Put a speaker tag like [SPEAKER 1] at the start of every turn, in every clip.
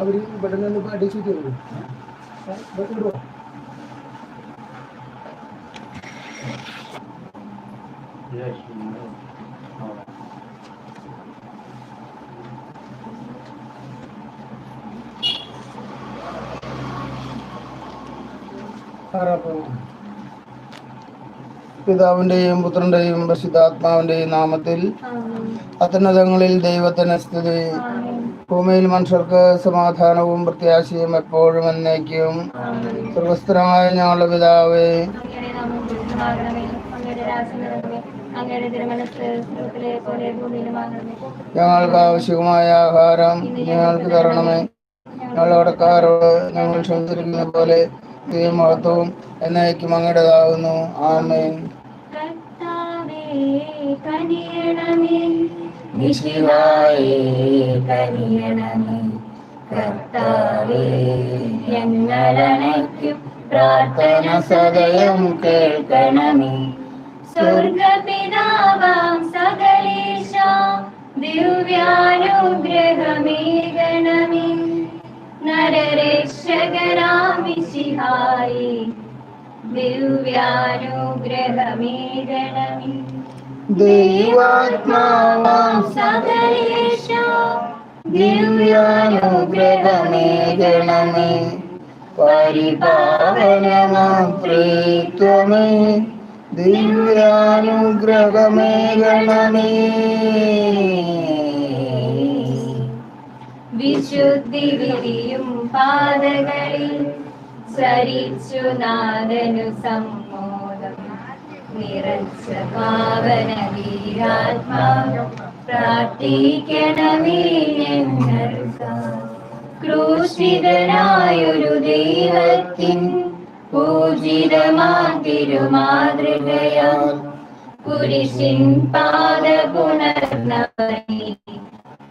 [SPEAKER 1] അവർ ഇവിടെ നിന്ന് അടിച്ചിട്ട് വരും. വിടുവോ പിതാവിന്റെയും പുത്രന്റെയും പരിശുദ്ധാത്മാവിന്റെയും നാമത്തിൽ അത്യുന്നതങ്ങളിൽ ദൈവത്തിന് സ്തുതി. ഭൂമിയിൽ മനുഷ്യർക്ക് സമാധാനവും പ്രത്യാശയും എപ്പോഴും എന്നേക്കും. സ്വർഗസ്ഥനായ ഞങ്ങളുടെ പിതാവേ. ഞങ്ങൾക്ക് ആവശ്യമായ ആഹാരം ഞങ്ങൾക്ക് തരണമേ. ഞങ്ങളോടക്കാരോട് ഞങ്ങൾ ക്ഷമിച്ചിരിക്കുന്ന പോലെ മഹത്വവും എന്നേക്കും അങ്ങയുടേതാകുന്നു ആമേൻ.
[SPEAKER 2] കനിയണമേ.
[SPEAKER 1] നിശിഹായേ
[SPEAKER 2] കനിയണമേ കർത്താവേ ഞങ്ങളണയ്ക്കും പ്രാർത്ഥന സദയം കേൾക്കണമേ. സ്വർഗപിതാവാം സകലേശ ദിവ്യാനുഗ്രഹമേകണമേ. നരരക്ഷകരാമിശിഹായി ദിവ്യാനുഗ്രഹമേകണമേ.
[SPEAKER 1] ദൈവാത്മാവാം
[SPEAKER 2] സകലേശ.
[SPEAKER 1] ദിവ്യാനുഗ്രഹമേകണമേ. പരിപാവനമാം പ്രീത്വമേ. ദിവ്യാനുഗ്രഹമേകണമേ.
[SPEAKER 2] വിശുദ്ധി വിരിയും പാതകളിൽ സരിച്ചു നാദനു സമ്മോദം നിറച്ച പാവന ക്രൂശിതനായൊരു ദൈവത്തിൻ പൂജിതമാ തിരുമാതൃകയാൽ കുരിശിൻ പാത പുണർന്നവനെ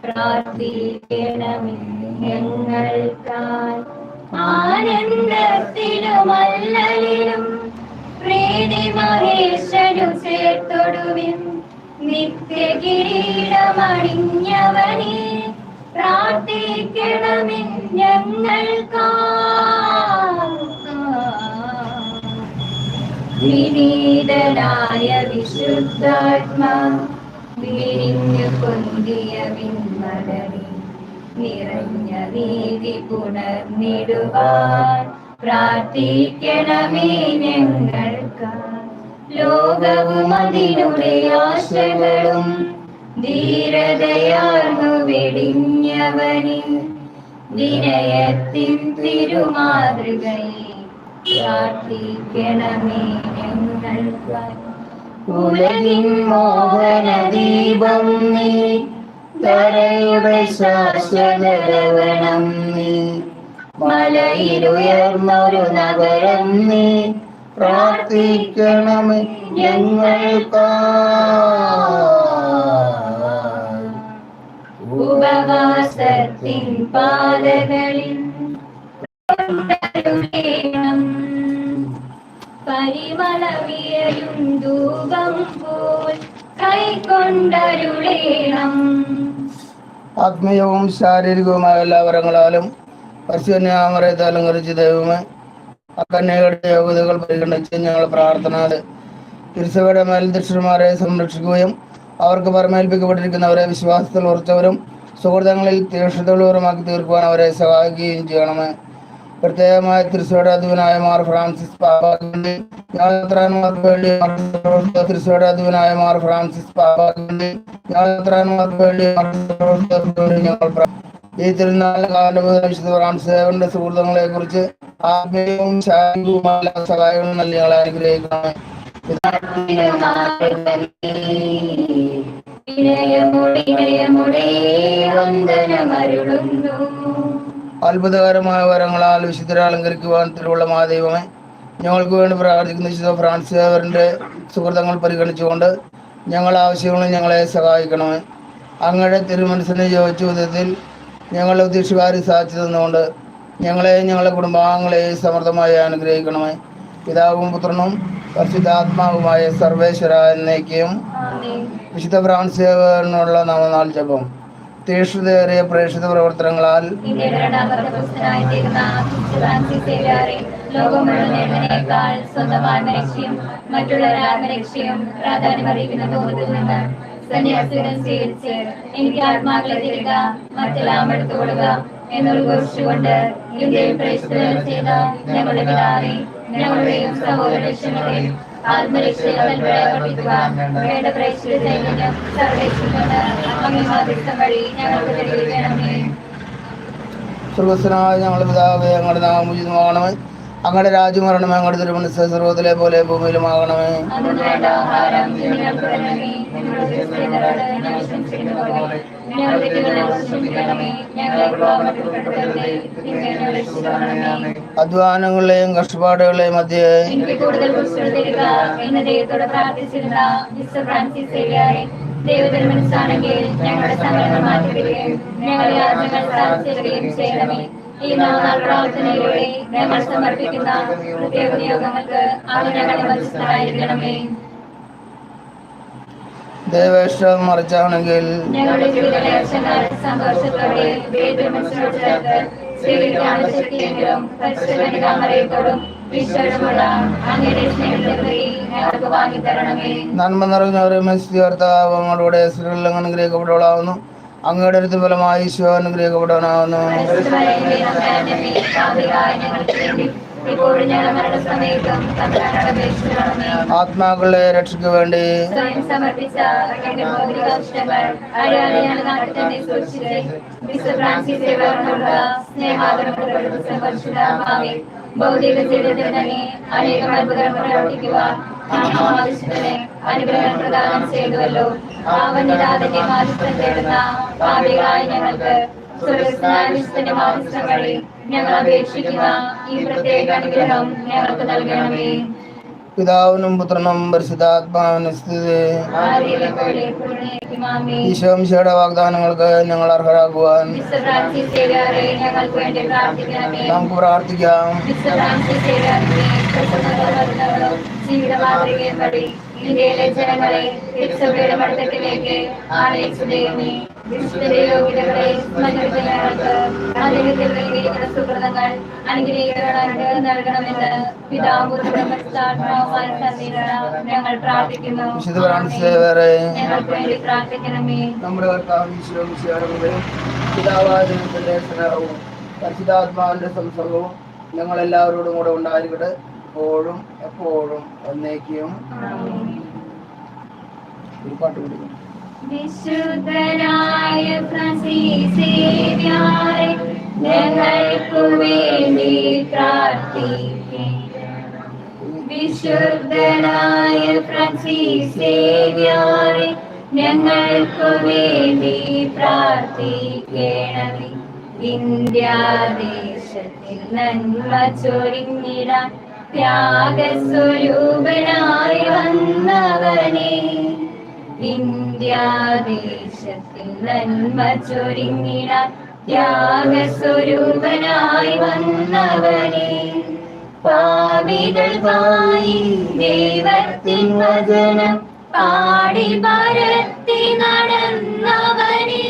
[SPEAKER 2] പ്രാർത്ഥിക്കണമേ ഞങ്ങൾക്കായി ആനന്ദത്തിലുമല്ലലിലും പ്രീതി മഹേശനു ചേർത്തൊടുവിൻ നിത്യ കിരീടമണിഞ്ഞവനെ പ്രാർത്ഥിക്കണമേ ഞങ്ങൾക്കായി വിനീതനായ വിശുദ്ധാത്മാ വിരിഞ്ഞു പൊന്തിയ വിൺമലരി നിറഞ്ഞ നീതി പുണർന്നിടുവാൻ പ്രാർത്ഥിക്കണമേ ഞങ്ങൾക്ക്. ലോകവും അതിനുടെ ആശകളും ധീരതയാർന്നു വെടിഞ്ഞവനിൽ വിനയത്തിൻ തിരുമാതൃകയെ പ്രാർത്ഥിക്കണമേ ഞങ്ങൾക്ക്.
[SPEAKER 1] ഉലകിൻ മോഹനദീപം നീ തരയുടെ ശാശ്വതരവണം നീ. മലയിലുയർന്നൊരു നഗരം നീ പ്രാർത്ഥിക്കണമേ ഞങ്ങൾക്ക
[SPEAKER 2] ഉപവാസത്തിൻ പാതകളിൽ. പരിമളവിയലും ധൂപം പോൽ കൈക്കൊണ്ടരുളേണം
[SPEAKER 1] ആത്മീയവും ശാരീരികവുമായ എല്ലാ പശുവിനെ അലങ്കരിച്ച ദൈവമേ അക്കന്യകളുടെ യോഗ്യതകൾ പരിഗണിച്ച് ഞങ്ങൾ പ്രാർത്ഥന തിരുസഭയുടെ മേൽദൃഷ്ടന്മാരെ സംരക്ഷിക്കുകയും അവർക്ക് പരമേൽപ്പിക്കപ്പെട്ടിരിക്കുന്നവരെ വിശ്വാസത്തിൽ ഉറച്ചവരും സുഹൃത്തുക്കളിൽ തീക്ഷണതയുള്ളവരുമാക്കി തീർക്കുവാൻ അവരെ സഹായിക്കുകയും ചെയ്യണമേ. പ്രത്യേകമായ തിരുസഭയുടെ അധിപനായ മാർ ഫ്രാൻസിസ് പാപ്പാക്കിന്റെ യാത്രാന്മാർക്ക് വേണ്ടി തിരുസഭയുടെ അധിപനായ മാർ ഫ്രാൻസിസ് പാപ്പാക്കിന്റെ വേണ്ടി ഞങ്ങൾ ഈ തിരുനാളിന്റെ കാലം ഫ്രാൻസേവന്റെ സുഹൃത്തുക്കളെ കുറിച്ച് ആത്മീയവും ശാരീരികവുമായ സഹായങ്ങൾ നൽകി ഞങ്ങളെ
[SPEAKER 2] വന്ദനമരുളുന്നു
[SPEAKER 1] അത്ഭുതകരമായ വരങ്ങളാൽ വിശുദ്ധരെ അലങ്കരിക്കുവാൻ തിരുവുള്ള മഹാദൈവമേ. ഞങ്ങൾക്ക് വേണ്ടി പ്രാർത്ഥിക്കുന്ന വിശുദ്ധ ഫ്രാൻസ് അവരുടെ സുഹൃത്തങ്ങൾ പരിഗണിച്ചുകൊണ്ട് ഞങ്ങൾ ആവശ്യങ്ങളും ഞങ്ങളെ സഹായിക്കണമേ. അങ്ങയുടെ തിരുമനസിനെ യോജിച്ച വിധത്തിൽ ഞങ്ങളുടെ ഉദ്ദേശകാരി സാധിച്ചു തന്നുകൊണ്ട് ഞങ്ങളെയും ഞങ്ങളുടെ കുടുംബാംഗങ്ങളെയും സമൃദ്ധമായി അനുഗ്രഹിക്കണമേ. പിതാവും പുത്രനും പരിശുദ്ധാത്മാവുമായ സർവേശ്വര എന്നേക്കും വിശുദ്ധ ഫ്രാൻസിനുള്ള നാമനാൾ ജപം. തീഷ്ണതയേറിയ പ്രേക്ഷിത പ്രവർത്തനങ്ങളാൽ
[SPEAKER 2] ആത്മരക്ഷയും നിന്ന് ഞങ്ങളുടെ പിതാവെ
[SPEAKER 1] ഞങ്ങളുടെ പിതാവേ ഞങ്ങളുടെ അങ്ങയുടെ രാജ്യം വരണമേ അങ്ങയുടെ തിരുമനസ് സർവത്തിലെ പോലെ ഭൂമിയിലുമാകണമേ.
[SPEAKER 2] ഞങ്ങളുടെ ഞങ്ങളുടെ
[SPEAKER 1] അധ്വാനങ്ങളെയും കഷ്ടപ്പാടുകളെയും മധ്യേ
[SPEAKER 2] ദൈവത്തിന് മനസ്സാണെങ്കിൽ ഞങ്ങളുടെ സങ്കടങ്ങൾ മാറ്റുകയും ഞങ്ങളെ ആത്മകൾ സാധിച്ചിടുകയും ചെയ്യണമേ. ഈ നാൾ പ്രാർത്ഥനയിലൂടെ ഞങ്ങൾ സമർപ്പിക്കുന്ന പ്രത്യേക നിയോഗങ്ങൾക്ക് അങ്ങ് ഞങ്ങളെ മനസ്സിലായിരിക്കണമേ
[SPEAKER 1] ദേവേഷ്ടം മറിച്ചാണെങ്കിൽ
[SPEAKER 2] ഞങ്ങളുടെ ജീവിതത്തിലെ സന്തോഷത്തോടെ അങ്ങയുടെ സ്നേഹത്തെ ഞങ്ങൾക്ക് വാങ്ങിത്തരണമേ.
[SPEAKER 1] നന്മ നിറഞ്ഞവരെ മെസ്സിയർത്താവ് അങ്ങയുടെ സ്ത്രീകളിൽ അങ്ങ് അനുഗ്രഹിക്കപ്പെട്ടവളാവുന്നു അങ്ങയുടെ അടുത്ത് ഫലമായി ഈശോ അനുഗ്രഹിക്കപ്പെടാനാവുന്നു ആത്മാക്കളെ രക്ഷയ്ക്ക് വേണ്ടി
[SPEAKER 2] ഭൗതിക അനേകം അനുഗ്രഹം പ്രദാനം ചെയ്തുവല്ലോ. ആവന്യതാതിന്റെ മാധ്യസ്ഥം തേടുന്ന പാപികളായ ഞങ്ങൾക്ക് സ്വർഗസ്നായ വിശുദ്ധന്റെ മാധ്യസ്ഥം വഴി ഞങ്ങൾ അപേക്ഷിക്കുന്ന ഈ പ്രത്യേക അനുഗ്രഹം ഞങ്ങൾക്ക് നൽകണമേ.
[SPEAKER 1] പിതാവിനും പുത്രനും പരിശുദ്ധാത്മാവിനും സ്ഥിതി. ഈശോംശയുടെ വാഗ്ദാനങ്ങൾക്ക് ഞങ്ങൾ അർഹരാകുവാൻ നമുക്ക് പ്രാർത്ഥിക്കാം.
[SPEAKER 2] ജീവിത മാതൃകയും വഴി ഇന്ത്യയിലെ ജനങ്ങളെ തിരുസഭയുടെ മഠത്തിലേക്ക് ആനയിച്ചു ദൈവമേ വിശുദ്ധ യോഗ്യതകളെ സ്മരിക്കുന്ന ഞങ്ങൾക്ക് അദ്ദേഹത്തിൽ നൽകിയിരിക്കുന്ന സുഹൃതങ്ങൾ അനുഗ്രഹീകരണങ്ങൾക്ക് നൽകണമെന്ന് പിതാവുമായ ഞങ്ങൾ പ്രാർത്ഥിക്കുന്നു. ഞങ്ങൾക്ക് വേണ്ടി പ്രാർത്ഥിക്കണമേ.
[SPEAKER 1] നമ്മുടെ സ്നേഹവും പരിശുദ്ധാത്മാവിന്റെ സംസർഗവും ഞങ്ങൾ എല്ലാവരോടും കൂടെ ഉണ്ടായിരിക്കട്ടെ. എപ്പോഴും എപ്പോഴും എന്നേക്കും ഒരു പാട്ട് പിടിക്കും
[SPEAKER 2] വിശുദ്ധനായ ഞങ്ങൾക്കു വേണ്ടി പ്രാർത്ഥിക്കേ പ്രാർത്ഥിക്കണമേ. ഇന്ത്യാദേശത്തിൽ നന്മ ചൊരിഞ്ഞിടാൻ ത്യാഗസ്വരൂപനായി വന്നവനെ. ഇന്ത്യാദേശത്തിൽ നന്മ ചൊരിങ്ങിട ത്യാഗസ്വരൂപനായി വന്നവനെ. പായി ദേവത്തിൻ വചനം പാടി പരത്തി നടന്നവനെ.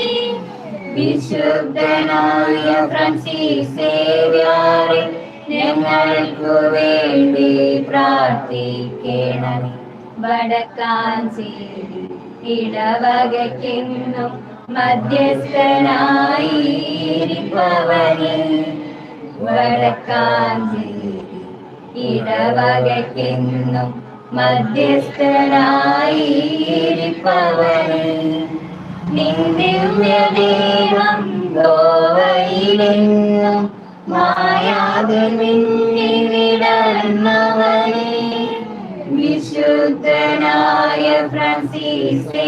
[SPEAKER 2] വിശുദ്ധനായ ഫ്രാൻസിസ് സേവ്യാറെ ഞങ്ങൾക്കു വേണ്ടി പ്രാർത്ഥിക്കണമേ വടക്കാഞ്ചേരി ഇടവകയ്ക്കെന്നും മധ്യസ്ഥനായിരിപ്പവനെ വടക്കാഞ്ചേരി ഇടവകയ്ക്കെന്നും മധ്യസ്ഥനായിരിപ്പവനെ നിന്ദിവ്യദേവം ദൈവം മായാതെ മിന്നി വിടർന്നവനെ വിശുദ്ധനായ ഫ്രാൻസിസ്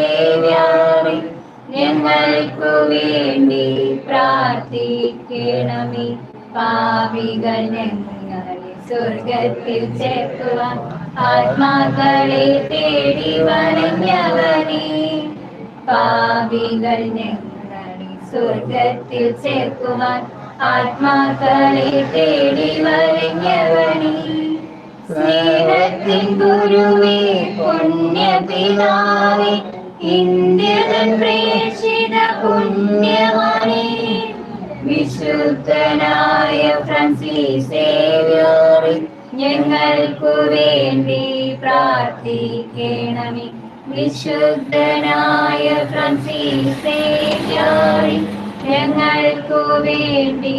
[SPEAKER 2] ഞങ്ങൾക്കു വേണ്ടി പ്രാർത്ഥിക്കണമേ. പാപികൾ ഞങ്ങളെ സ്വർഗത്തിൽ ചേർക്കുവാൻ ആത്മാക്കളെ തേടി വരഞ്ഞവനേ പാപികൾ ഞങ്ങളെ സ്വർഗത്തിൽ ചേർക്കുവാൻ ആത്മാക്കളെ തേടി വരഞ്ഞവണി സ്നേഹത്തിൻ ഗുരുവേ പുണ്യപിതാവേ ഇന്ത്യതൻ പ്രേക്ഷിത പുണ്യവാണി വിശുദ്ധനായ ഫ്രാൻസിസ് സേവ്യോറി ഞങ്ങൾക്കു വേണ്ടി പ്രാർത്ഥിക്കണമേ. വിശുദ്ധനായ ഫ്രാൻസിസ് സേവ്യറെ ഞങ്ങൾക്കു വേണ്ടി